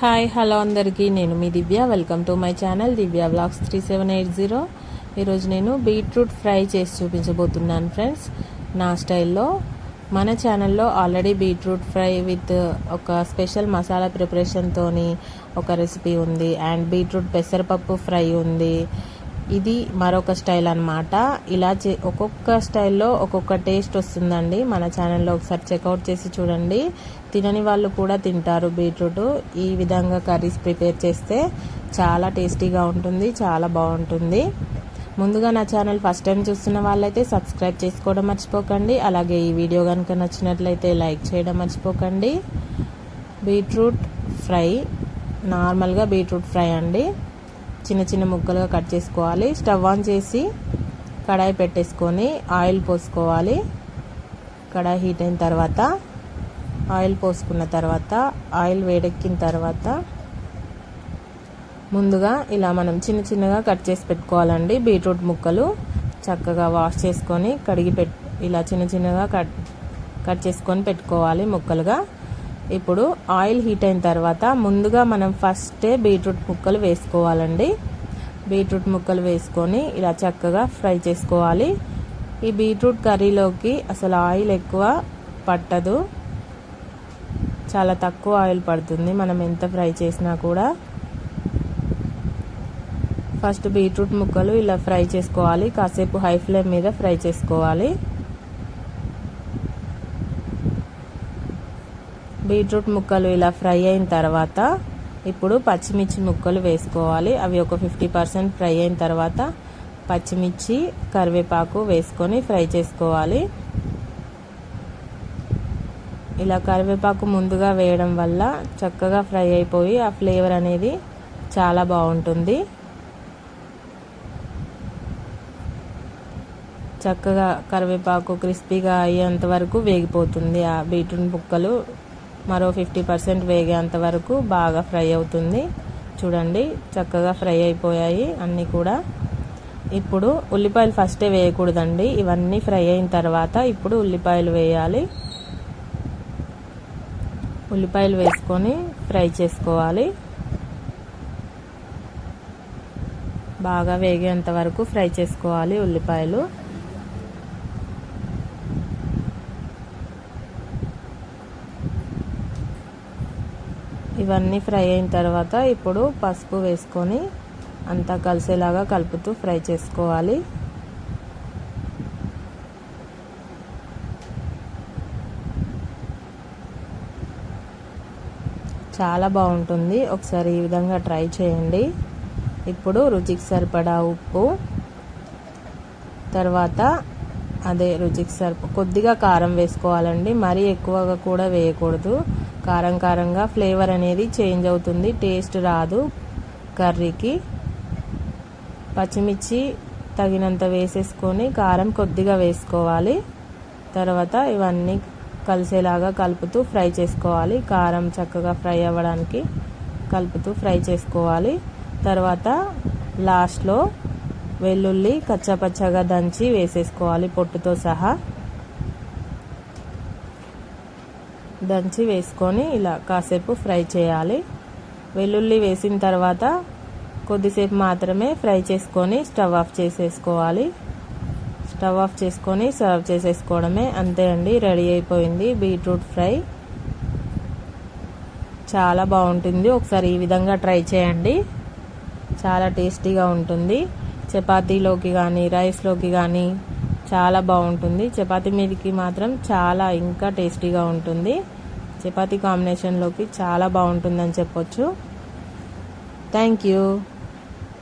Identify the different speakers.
Speaker 1: Hi hello అందరికీ. నేను మీ Divya. Welcome to my channel Divya vlogs three seven eight zero ఈరోజు నేను beetroot fry చేసి చూపించబోతున్నాను ఫ్రెండ్స్. నా స్టైల్లో మన ఛానల్లో ఆల్రెడీ బీట్రూట్ ఫ్రై విత్ ఒక స్పెషల్ మసాలా ప్రిపరేషన్తో ఒక రెసిపీ ఉంది. అండ్ బీట్రూట్ పెసరపప్పు ఫ్రై ఉంది. ఇది మరొక స్టైల్ అనమాట ఇలా చే ఒక్కొక్క స్టైల్లో ఒక్కొక్క టేస్ట్ వస్తుందండి. మన ఛానల్లో ఒకసారి చెక్అవుట్ చేసి చూడండి. తినని వాళ్ళు కూడా తింటారు బీట్రూట్. ఈ విధంగా కర్రీస్ ప్రిపేర్ చేస్తే చాలా టేస్టీగా ఉంటుంది చాలా బాగుంటుంది. ముందుగా నా ఛానల్ ఫస్ట్ టైం చూస్తున్న వాళ్ళైతే సబ్స్క్రైబ్ చేసుకోవడం మర్చిపోకండి. అలాగే ఈ వీడియో కనుక నచ్చినట్లయితే లైక్ చేయడం మర్చిపోకండి. బీట్రూట్ ఫ్రై నార్మల్గా బీట్రూట్ ఫ్రై అండి. చిన్న చిన్న ముక్కలుగా కట్ చేసుకోవాలి. స్టవ్ ఆన్ చేసి కడాయి పెట్టేసుకొని ఆయిల్ పోసుకోవాలి. కడాయి హీట్ అయిన తర్వాత ఆయిల్ పోసుకున్న తర్వాత ఆయిల్ వేడెక్కిన తర్వాత ముందుగా ఇలా మనం చిన్న చిన్నగా కట్ చేసి పెట్టుకోవాలండి. బీట్రూట్ ముక్కలు చక్కగా వాష్ చేసుకొని కడిగి పెట్ ఇలా చిన్న చిన్నగా కట్ కట్ చేసుకొని పెట్టుకోవాలి ముక్కలుగా. ఇప్పుడు ఆయిల్ హీట్ అయిన తర్వాత ముందుగా మనం ఫస్టే బీట్రూట్ ముక్కలు వేసుకోవాలండి. బీట్రూట్ ముక్కలు వేసుకొని ఇలా చక్కగా ఫ్రై చేసుకోవాలి. ఈ బీట్రూట్ కర్రీలోకి అసలు ఆయిల్ ఎక్కువ పట్టదు. చాలా తక్కువ ఆయిల్ పడుతుంది. మనం ఎంత ఫ్రై చేసినా కూడా. ఫస్ట్ బీట్రూట్ ముక్కలు ఇలా ఫ్రై చేసుకోవాలి. కాసేపు హై ఫ్లేమ్ మీద ఫ్రై చేసుకోవాలి. బీట్రూట్ ముక్కలు ఇలా ఫ్రై అయిన తర్వాత ఇప్పుడు పచ్చిమిర్చి ముక్కలు వేసుకోవాలి. అవి ఒక ఫిఫ్టీ పర్సెంట్ ఫ్రై అయిన తర్వాత పచ్చిమిర్చి కరివేపాకు వేసుకొని ఫ్రై చేసుకోవాలి. ఇలా కరివేపాకు ముందుగా వేయడం వల్ల చక్కగా ఫ్రై అయిపోయి ఆ ఫ్లేవర్ అనేది చాలా బాగుంటుంది. చక్కగా కరివేపాకు క్రిస్పీగా అయ్యేంత వరకు వేగిపోతుంది ఆ బీట్రూట్ ముక్కలు. మరో ఫిఫ్టీ పర్సెంట్ వేగేంత వరకు బాగా ఫ్రై అవుతుంది. చూడండి చక్కగా ఫ్రై అయిపోయాయి అన్నీ కూడా. ఇప్పుడు ఉల్లిపాయలు ఫస్టే వేయకూడదండి. ఇవన్నీ ఫ్రై అయిన తర్వాత ఇప్పుడు ఉల్లిపాయలు వేయాలి. ఉల్లిపాయలు వేసుకొని ఫ్రై చేసుకోవాలి. బాగా వేగేంత వరకు ఫ్రై చేసుకోవాలి ఉల్లిపాయలు. ఇవన్నీ ఫ్రై అయిన తర్వాత ఇప్పుడు పసుపు వేసుకొని అంతా కలిసేలాగా కలుపుతూ ఫ్రై చేసుకోవాలి. చాలా బాగుంటుంది. ఒకసారి ఈ విధంగా ట్రై చేయండి. ఇప్పుడు రుచికి సరిపడా ఉప్పు తర్వాత అదే రుచికి సరిపో కొద్దిగా కారం వేసుకోవాలండి. మరీ ఎక్కువగా కూడా వేయకూడదు. కారం కారంగా ఫ్లేవర్ అనేది చేంజ్ అవుతుంది. టేస్ట్ రాదు కర్రీకి. పచ్చిమిర్చి తగినంత వేసేసుకొని కారం కొద్దిగా వేసుకోవాలి. తర్వాత ఇవన్నీ కలిసేలాగా కలుపుతూ ఫ్రై చేసుకోవాలి. కారం చక్కగా ఫ్రై అవ్వడానికి కలుపుతూ ఫ్రై చేసుకోవాలి. తర్వాత లాస్ట్లో వెల్లుల్లి కచ్చపచ్చగా దంచి వేసేసుకోవాలి పొట్టుతో సహా. దంచి వేసుకొని ఇలా కాసేపు ఫ్రై చేయాలి. వెల్లుల్లి వేసిన తర్వాత కొద్దిసేపు మాత్రమే ఫ్రై చేసుకొని స్టవ్ ఆఫ్ చేసేసుకోవాలి. స్టవ్ ఆఫ్ చేసుకొని సర్వ్ చేసేసుకోవడమే అంతే అండి రెడీ అయిపోయింది బీట్రూట్ ఫ్రై. చాలా బాగుంటుంది ఒకసారి ఈ విధంగా ట్రై చేయండి. చాలా టేస్టీగా ఉంటుంది. చపాతీలోకి కానీ రైస్లోకి కానీ చాలా బాగుంటుంది. చపాతీ మీదకి మాత్రం చాలా ఇంకా టేస్టీగా ఉంటుంది. చపాతీ కాంబినేషన్లోకి చాలా బాగుంటుందని చెప్పొచ్చు. Thank you.